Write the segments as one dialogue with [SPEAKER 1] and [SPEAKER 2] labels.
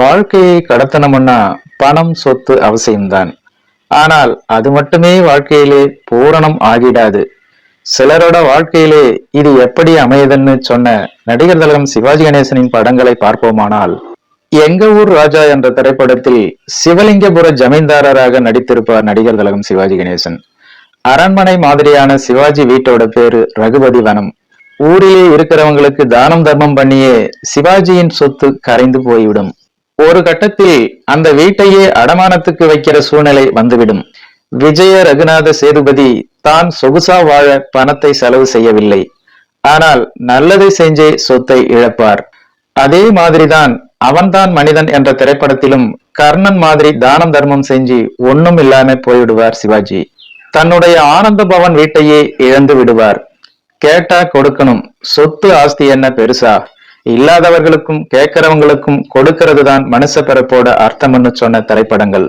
[SPEAKER 1] வாழ்க்கையை கடத்தணும்னா பணம் சொத்து அவசியம்தான். ஆனால் அது மட்டுமே வாழ்க்கையிலே பூரணம் ஆகிடாது. சிலரோட வாழ்க்கையிலே இது எப்படி அமையுதுன்னு சொன்ன நடிகர் தலகம் சிவாஜி கணேசனின் படங்களை பார்ப்போமானால் எங்க ஊர் ராஜா என்ற திரைப்படத்தில் சிவலிங்கபுர ஜமீன்தாரராக நடித்திருப்பார் நடிகர் தலகம் சிவாஜி கணேசன். அரண்மனை மாதிரியான சிவாஜி வீட்டோட பேரு ரகுபதி வனம். ஊரிலே இருக்கிறவங்களுக்கு தானம் தர்மம் பண்ணியே சிவாஜியின் சொத்து கரைந்து போய்விடும். ஒரு கட்டத்தில் அந்த வீட்டையே அடமானத்துக்கு வைக்கிற சூழ்நிலை வந்துவிடும். விஜய ரகுநாத சேதுபதி தான் சொகுசா வாழ பணத்தை செலவு செய்யவில்லை. ஆனால் நல்லதை செஞ்சே சொத்தை இழப்பார். அதே மாதிரிதான் அவன்தான் மனிதன் என்ற திரைப்படத்திலும் கர்ணன் மாதிரி தானம் தர்மம் செஞ்சு ஒண்ணும் இல்லாம போய்விடுவார் சிவாஜி. தன்னுடைய ஆனந்த பவன் வீட்டையே இழந்து விடுவார். கேட்டா கொடுக்கணும். சொத்து ஆஸ்தி என்ன பெருசா? இல்லாதவர்களுக்கும் கேட்கிறவங்களுக்கும் கொடுக்கிறது தான் மனுஷ பிறப்போட அர்த்தம்னு சொன்ன திரைப்படங்கள்.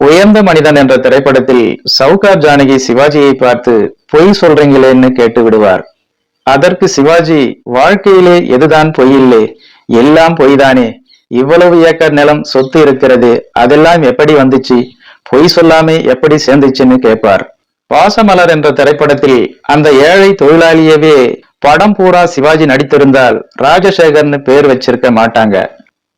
[SPEAKER 1] உயர்ந்த மனிதன் என்ற திரைப்படத்தில் சவுகார் ஜானகி சிவாஜியை பார்த்து பொய் சொல்றீங்களேன்னு கேட்டு விடுவார். அதற்கு சிவாஜி வாழ்க்கையிலே எதுதான் பொய்யில்லே? எல்லாம் பொய்தானே? இவ்வளவு ஏக்கர் நிலம் சொத்து இருக்கிறது அதெல்லாம் எப்படி வந்துச்சு? பொய் சொல்லாமே எப்படி சேர்ந்துச்சுன்னு கேட்பார். பாசமலர் என்ற திரைப்படத்தில் அந்த ஏழை தொழிலாளியவே படம் பூரா சிவாஜி நடித்திருந்தால் ராஜசேகர்னு பேர் வச்சிருக்க மாட்டாங்க.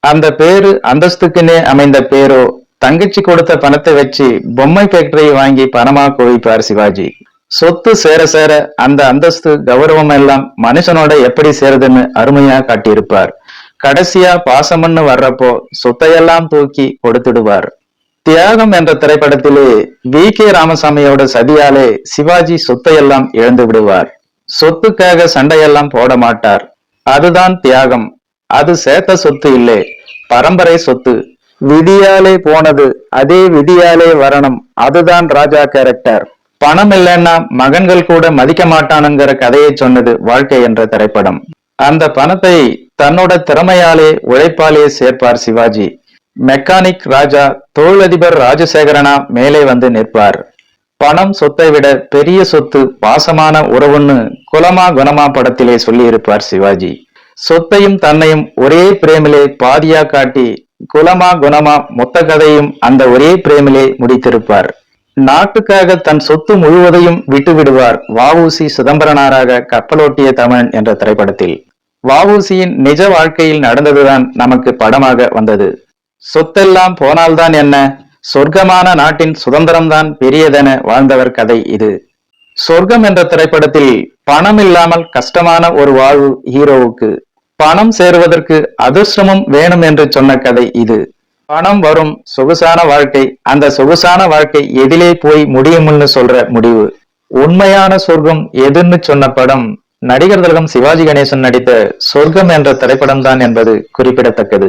[SPEAKER 1] அந்த பேரு அந்தஸ்துக்குன்னே அமைந்த பேரோ தங்கச்சி கொடுத்த பணத்தை வச்சு பொம்மை ஃபேக்டரியை வாங்கி பணமா குவிப்பார் சிவாஜி. சொத்து சேர சேர அந்த அந்தஸ்து கௌரவம் எல்லாம் மனுஷனோட எப்படி சேருதுன்னு அருமையா காட்டியிருப்பார். கடைசியா பாசம்னு வர்றப்போ சொத்தையெல்லாம் தூக்கி கொடுத்துடுவார். தியாகம் என்ற திரைப்படத்திலே வி கே ராமசாமியோட சதியாலே சிவாஜி சொத்தையெல்லாம் இழந்து விடுவார். சொத்துக்காக சண்டையெல்லாம் போட மாட்டார். அதுதான் தியாகம். அது சேத்த சொத்து இல்லை. பரம்பரை சொத்து. விதியாலே போனது அதே விதியாலே வரணும். அதுதான் ராஜா கேரக்டர் பணம் இல்லைன்னா மகன்கள் கூட மதிக்க மாட்டானுங்கிற கதையை சொன்னது வாழ்க்கை என்ற திரைப்படம். அந்த பணத்தை தன்னோட திறமையாலே உழைப்பாலே சேர்ப்பார் சிவாஜி. மெக்கானிக் ராஜா தொழிலதிபர் ராஜசேகரனா மேலே வந்து நிற்பார். பணம் சொத்தை விட பெரிய சொத்து பாசமான உறவுன்னு குலமா குணமா படத்திலே சொல்லியிருப்பார் சிவாஜி. சொத்தையும் தன்னையும் ஒரே பிரேமிலே பாதியா காட்டி குலமா குணமா மொத்த கதையும் அந்த ஒரே பிரேமிலே முடித்திருப்பார். நாட்டுக்காக தன் சொத்து முழுவதையும் விட்டு விடுவார் வஉசி சிதம்பரனாராக கப்பலோட்டிய தமிழன் என்ற திரைப்படத்தில். வஉசியின் நிஜ வாழ்க்கையில் நடந்ததுதான் நமக்கு படமாக வந்தது. சொத்தெல்லாம் போனால்தான் என்ன? சொர்க்கமான நாட்டின் சுதந்திரம்தான் பெரியதென வாழ்ந்தவர் கதை இது. சொர்க்கம் என்ற திரைப்படத்தில் பணம் இல்லாமல் கஷ்டமான ஒரு வாழ்வு ஹீரோவுக்கு பணம் சேருவதற்கு அதிர்ஷ்டமும் வேணும் என்று சொன்ன கதை இது. பணம் வரும் சொகுசான வாழ்க்கை அந்த சொகுசான வாழ்க்கை எதிலே போய் முடியும்னு சொல்ற முடிவு. உண்மையான சொர்க்கம் எதுன்னு சொன்ன படம் நடிகர் திலகம் சிவாஜி கணேசன் நடித்த சொர்க்கம் என்ற திரைப்படம் தான் என்பது குறிப்பிடத்தக்கது.